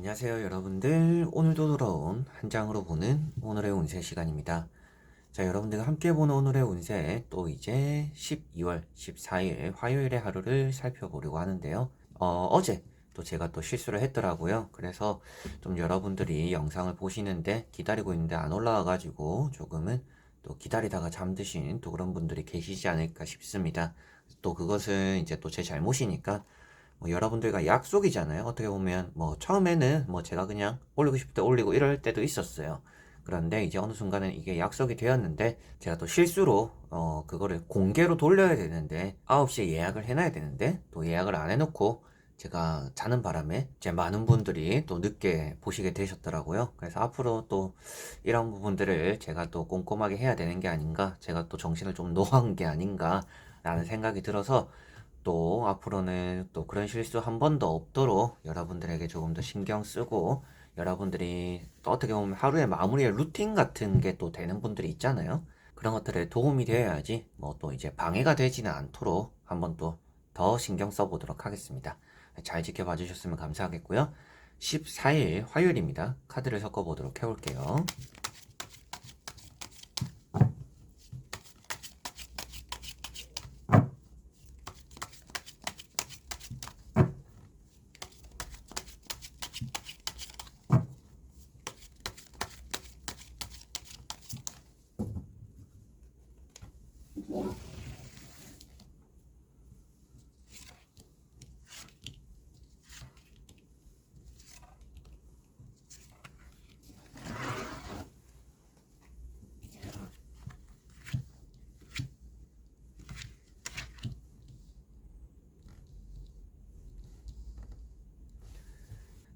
안녕하세요 여러분들. 오늘도 돌아온 한 장으로 보는 오늘의 운세 시간입니다. 자 여러분들과 함께 보는 오늘의 운세 또 이제 12월 14일 화요일의 하루를 살펴보려고 하는데요. 어, 어제 또 제가 또 실수를 했더라고요. 그래서 좀 여러분들이 영상을 보시는데 기다리고 있는데 안 올라와 가지고 조금은 또 기다리다가 잠드신 또 그런 분들이 계시지 않을까 싶습니다. 또 그것은 이제 또 제 잘못이니까 뭐 여러분들과 약속이잖아요. 어떻게 보면 뭐 처음에는 뭐 제가 그냥 올리고 싶을 때 올리고 이럴 때도 있었어요. 그런데 이제 어느 순간은 이게 약속이 되었는데 제가 또 실수로 어 그거를 공개로 돌려야 되는데 9시에 예약을 해놔야 되는데 또 예약을 안 해놓고 제가 자는 바람에 이제 많은 분들이 또 늦게 보시게 되셨더라고요. 그래서 앞으로 또 이런 부분들을 제가 또 꼼꼼하게 해야 되는 게 아닌가, 제가 또 정신을 좀 놓은 게 아닌가라는 생각이 들어서 또 앞으로는 또 그런 실수 한번더 없도록 여러분들에게 조금 더 신경 쓰고 여러분들이 또 어떻게 보면 하루의 마무리의 루틴 같은 게 또 되는 분들이 있잖아요. 그런 것들에 도움이 되어야지 뭐 또 이제 방해가 되지는 않도록 한번 또 더 신경 써보도록 하겠습니다. 잘 지켜봐 주셨으면 감사하겠고요. 14일 화요일입니다. 카드를 섞어보도록 해볼게요.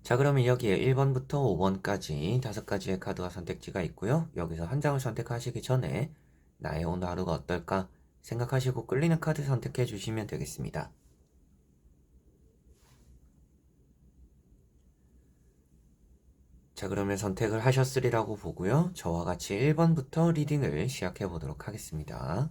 자, 그러면 여기에 1번부터 5번까지 다섯 가지의 카드와 선택지가 있고요. 여기서 한 장을 선택하시기 전에 나의 오늘 하루가 어떨까 생각하시고 끌리는 카드 선택해 주시면 되겠습니다. 자, 그러면 선택을 하셨으리라고 보고요. 저와 같이 1번부터 리딩을 시작해 보도록 하겠습니다.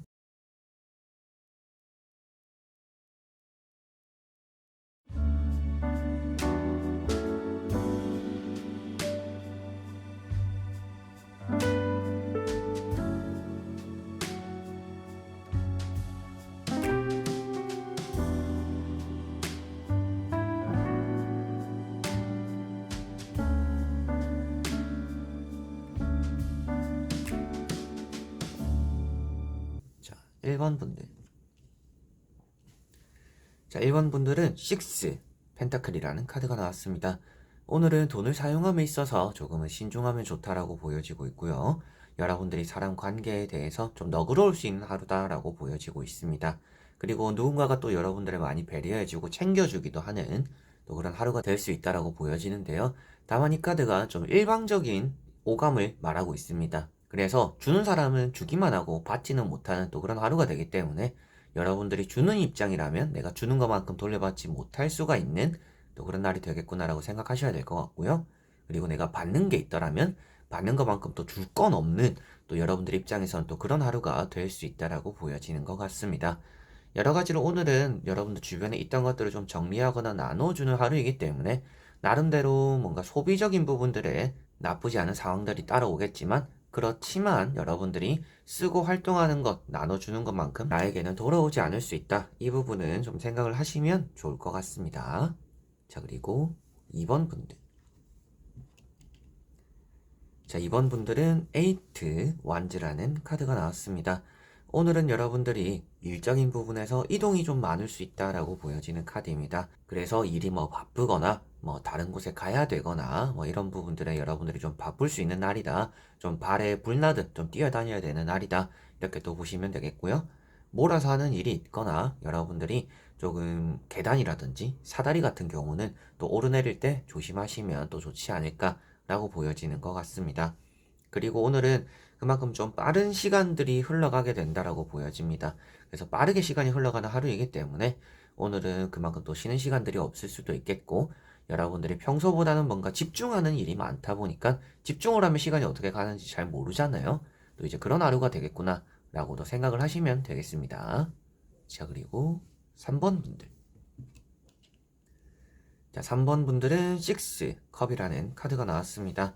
1번 분들. 자, 1번 분들은 6 펜타클이라는 카드가 나왔습니다. 오늘은 돈을 사용함에 있어서 조금은 신중하면 좋다라고 보여지고 있고요. 여러분들이 사람 관계에 대해서 좀 너그러울 수 있는 하루다라고 보여지고 있습니다. 그리고 누군가가 또 여러분들을 많이 배려해주고 챙겨주기도 하는 또 그런 하루가 될 수 있다라고 보여지는데요. 다만 이 카드가 좀 일방적인 오감을 말하고 있습니다. 그래서 주는 사람은 주기만 하고 받지는 못하는 또 그런 하루가 되기 때문에 여러분들이 주는 입장이라면 내가 주는 것만큼 돌려받지 못할 수가 있는 또 그런 날이 되겠구나라고 생각하셔야 될 것 같고요. 그리고 내가 받는 게 있더라면 받는 것만큼 또 줄 건 없는 또 여러분들 입장에서는 또 그런 하루가 될 수 있다라고 보여지는 것 같습니다. 여러 가지로 오늘은 여러분들 주변에 있던 것들을 좀 정리하거나 나눠주는 하루이기 때문에 나름대로 뭔가 소비적인 부분들에 나쁘지 않은 상황들이 따라오겠지만 그렇지만 여러분들이 쓰고 활동하는 것, 나눠주는 것만큼 나에게는 돌아오지 않을 수 있다. 이 부분은 좀 생각을 하시면 좋을 것 같습니다. 자, 그리고 2번 분들. 자, 2번 분들은 에이트 완즈라는 카드가 나왔습니다. 오늘은 여러분들이 일적인 부분에서 이동이 좀 많을 수 있다라고 보여지는 카드입니다. 그래서 일이 뭐 바쁘거나 뭐 다른 곳에 가야 되거나 뭐 이런 부분들에 여러분들이 좀 바쁠 수 있는 날이다. 좀 발에 불나듯 좀 뛰어다녀야 되는 날이다. 이렇게 또 보시면 되겠고요. 몰아서 하는 일이 있거나 여러분들이 조금 계단이라든지 사다리 같은 경우는 또 오르내릴 때 조심하시면 또 좋지 않을까라고 보여지는 것 같습니다. 그리고 오늘은 그만큼 좀 빠른 시간들이 흘러가게 된다라고 보여집니다. 그래서 빠르게 시간이 흘러가는 하루이기 때문에 오늘은 그만큼 또 쉬는 시간들이 없을 수도 있겠고 여러분들이 평소보다는 뭔가 집중하는 일이 많다 보니까 집중을 하면 시간이 어떻게 가는지 잘 모르잖아요. 또 이제 그런 하루가 되겠구나 라고도 생각을 하시면 되겠습니다. 자, 그리고 3번 분들. 자, 3번 분들은 6 컵이라는 카드가 나왔습니다.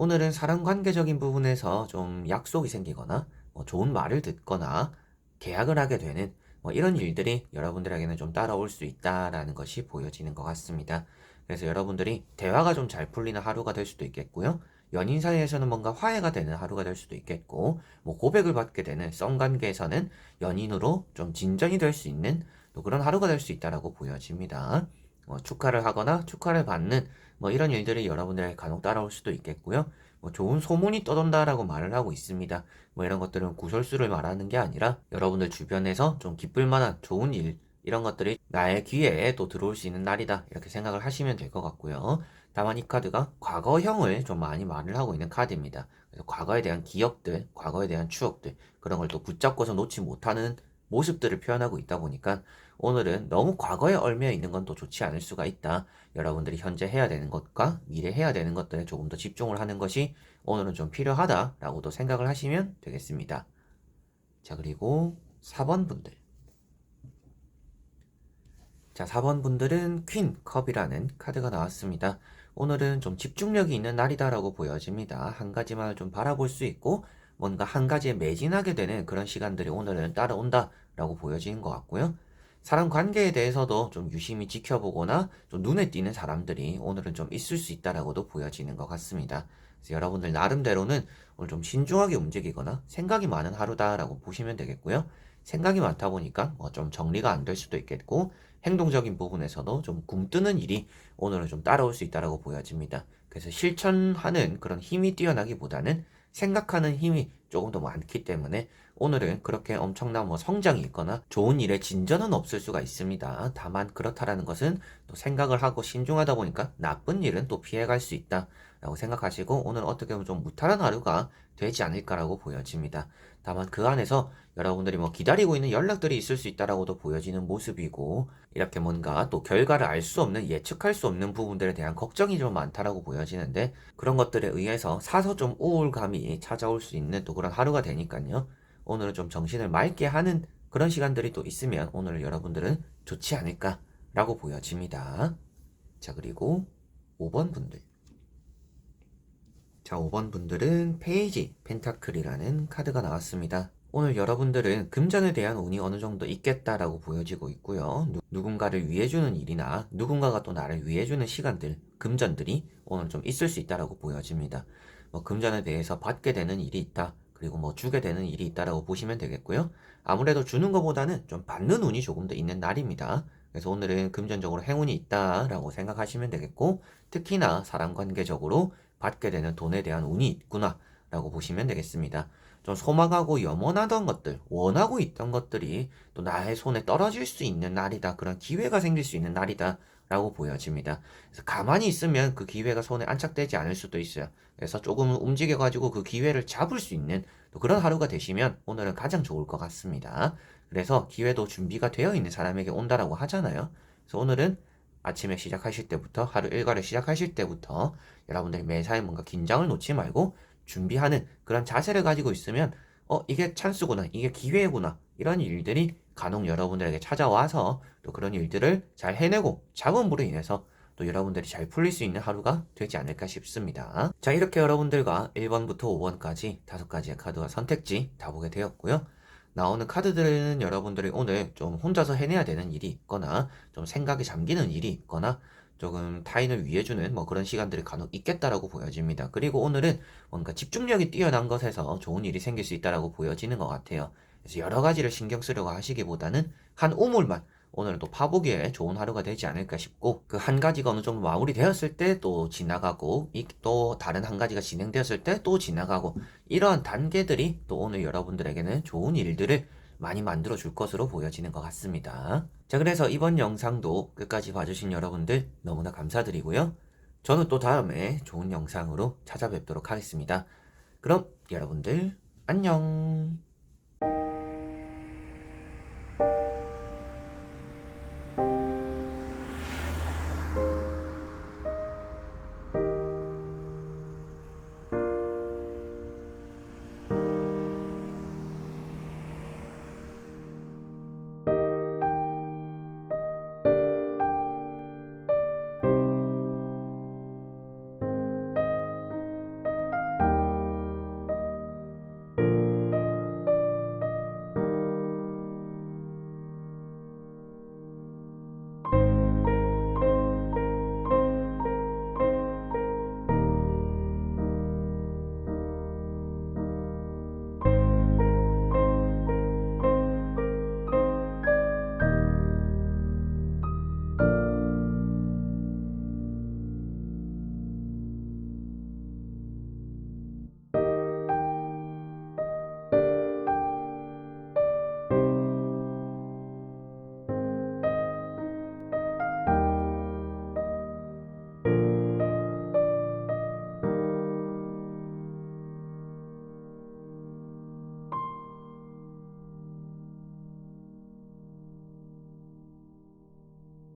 오늘은 사람 관계적인 부분에서 좀 약속이 생기거나 뭐 좋은 말을 듣거나 계약을 하게 되는 뭐 이런 일들이 여러분들에게는 좀 따라올 수 있다라는 것이 보여지는 것 같습니다. 그래서 여러분들이 대화가 좀 잘 풀리는 하루가 될 수도 있겠고요. 연인 사이에서는 뭔가 화해가 되는 하루가 될 수도 있겠고, 뭐 고백을 받게 되는 썸 관계에서는 연인으로 좀 진전이 될 수 있는 또 그런 하루가 될 수 있다라고 보여집니다. 뭐 축하를 하거나 축하를 받는 뭐 이런 일들이 여러분들에게 간혹 따라올 수도 있겠고요. 뭐 좋은 소문이 떠돈다라고 말을 하고 있습니다. 뭐 이런 것들은 구설수를 말하는 게 아니라 여러분들 주변에서 좀 기쁠 만한 좋은 일 이런 것들이 나의 귀에 또 들어올 수 있는 날이다 이렇게 생각을 하시면 될 것 같고요. 다만 이 카드가 과거형을 좀 많이 말을 하고 있는 카드입니다. 그래서 과거에 대한 기억들, 과거에 대한 추억들 그런 걸 또 붙잡고서 놓지 못하는 모습들을 표현하고 있다 보니까 오늘은 너무 과거에 얽매여 있는 건 또 좋지 않을 수가 있다. 여러분들이 현재 해야 되는 것과 미래 해야 되는 것들에 조금 더 집중을 하는 것이 오늘은 좀 필요하다라고도 생각을 하시면 되겠습니다. 자, 그리고 4번 분들. 자, 4번 분들은 퀸 컵이라는 카드가 나왔습니다. 오늘은 좀 집중력이 있는 날이다라고 보여집니다. 한 가지만을 좀 바라볼 수 있고 뭔가 한 가지에 매진하게 되는 그런 시간들이 오늘은 따라온다라고 보여지는 것 같고요. 사람 관계에 대해서도 좀 유심히 지켜보거나 좀 눈에 띄는 사람들이 오늘은 좀 있을 수 있다라고도 보여지는 것 같습니다. 그래서 여러분들 나름대로는 오늘 좀 신중하게 움직이거나 생각이 많은 하루다라고 보시면 되겠고요. 생각이 많다 보니까 뭐 좀 정리가 안 될 수도 있겠고 행동적인 부분에서도 좀 굼뜨는 일이 오늘은 좀 따라올 수 있다라고 보여집니다. 그래서 실천하는 그런 힘이 뛰어나기보다는 생각하는 힘이 조금 더 많기 때문에 오늘은 그렇게 엄청난 뭐 성장이 있거나 좋은 일에 진전은 없을 수가 있습니다. 다만 그렇다라는 것은 또 생각을 하고 신중하다 보니까 나쁜 일은 또 피해갈 수 있다. 라고 생각하시고 오늘 어떻게 보면 좀 무탈한 하루가 되지 않을까라고 보여집니다. 다만 그 안에서 여러분들이 뭐 기다리고 있는 연락들이 있을 수 있다라고도 보여지는 모습이고 이렇게 뭔가 또 결과를 알 수 없는 예측할 수 없는 부분들에 대한 걱정이 좀 많다라고 보여지는데 그런 것들에 의해서 사서 좀 우울감이 찾아올 수 있는 또 그런 하루가 되니까요. 오늘은 좀 정신을 맑게 하는 그런 시간들이 또 있으면 오늘 여러분들은 좋지 않을까라고 보여집니다. 자 그리고 5번 분들 자, 5번 분들은 페이지 펜타클이라는 카드가 나왔습니다. 오늘 여러분들은 금전에 대한 운이 어느 정도 있겠다라고 보여지고 있고요. 누, 군가를 위해주는 일이나 누군가가 또 나를 위해주는 시간들, 금전들이 오늘 좀 있을 수 있다라고 보여집니다. 뭐 금전에 대해서 받게 되는 일이 있다. 그리고 뭐 주게 되는 일이 있다라고 보시면 되겠고요. 아무래도 주는 것보다는 좀 받는 운이 조금 더 있는 날입니다. 그래서 오늘은 금전적으로 행운이 있다라고 생각하시면 되겠고, 특히나 사람 관계적으로 받게 되는 돈에 대한 운이 있구나 라고 보시면 되겠습니다. 좀 소망하고 염원하던 것들, 원하고 있던 것들이 또 나의 손에 떨어질 수 있는 날이다. 그런 기회가 생길 수 있는 날이다. 라고 보여집니다. 그래서 가만히 있으면 그 기회가 손에 안착되지 않을 수도 있어요. 그래서 조금 움직여가지고 그 기회를 잡을 수 있는 또 그런 하루가 되시면 오늘은 가장 좋을 것 같습니다. 그래서 기회도 준비가 되어 있는 사람에게 온다라고 하잖아요. 그래서 오늘은 아침에 시작하실 때부터 하루 일과를 시작하실 때부터 여러분들이 매사에 뭔가 긴장을 놓지 말고 준비하는 그런 자세를 가지고 있으면 어 이게 찬스구나 이게 기회구나 이런 일들이 간혹 여러분들에게 찾아와서 또 그런 일들을 잘 해내고 자금으로 인해서 또 여러분들이 잘 풀릴 수 있는 하루가 되지 않을까 싶습니다. 자 이렇게 여러분들과 1번부터 5번까지 다섯 가지의 카드와 선택지 다 보게 되었고요. 나오는 카드들은 여러분들이 오늘 좀 혼자서 해내야 되는 일이 있거나 좀 생각에 잠기는 일이 있거나 조금 타인을 위해주는 뭐 그런 시간들이 간혹 있겠다라고 보여집니다. 그리고 오늘은 뭔가 집중력이 뛰어난 것에서 좋은 일이 생길 수 있다라고 보여지는 것 같아요. 그래서 여러 가지를 신경 쓰려고 하시기보다는 한 우물만 오늘은 또 파보기에 좋은 하루가 되지 않을까 싶고 그 한 가지가 어느 정도 마무리되었을 때 또 지나가고 또 다른 한 가지가 진행되었을 때 또 지나가고 이러한 단계들이 또 오늘 여러분들에게는 좋은 일들을 많이 만들어 줄 것으로 보여지는 것 같습니다. 자 그래서 이번 영상도 끝까지 봐주신 여러분들 너무나 감사드리고요. 저는 또 다음에 좋은 영상으로 찾아뵙도록 하겠습니다. 그럼 여러분들 안녕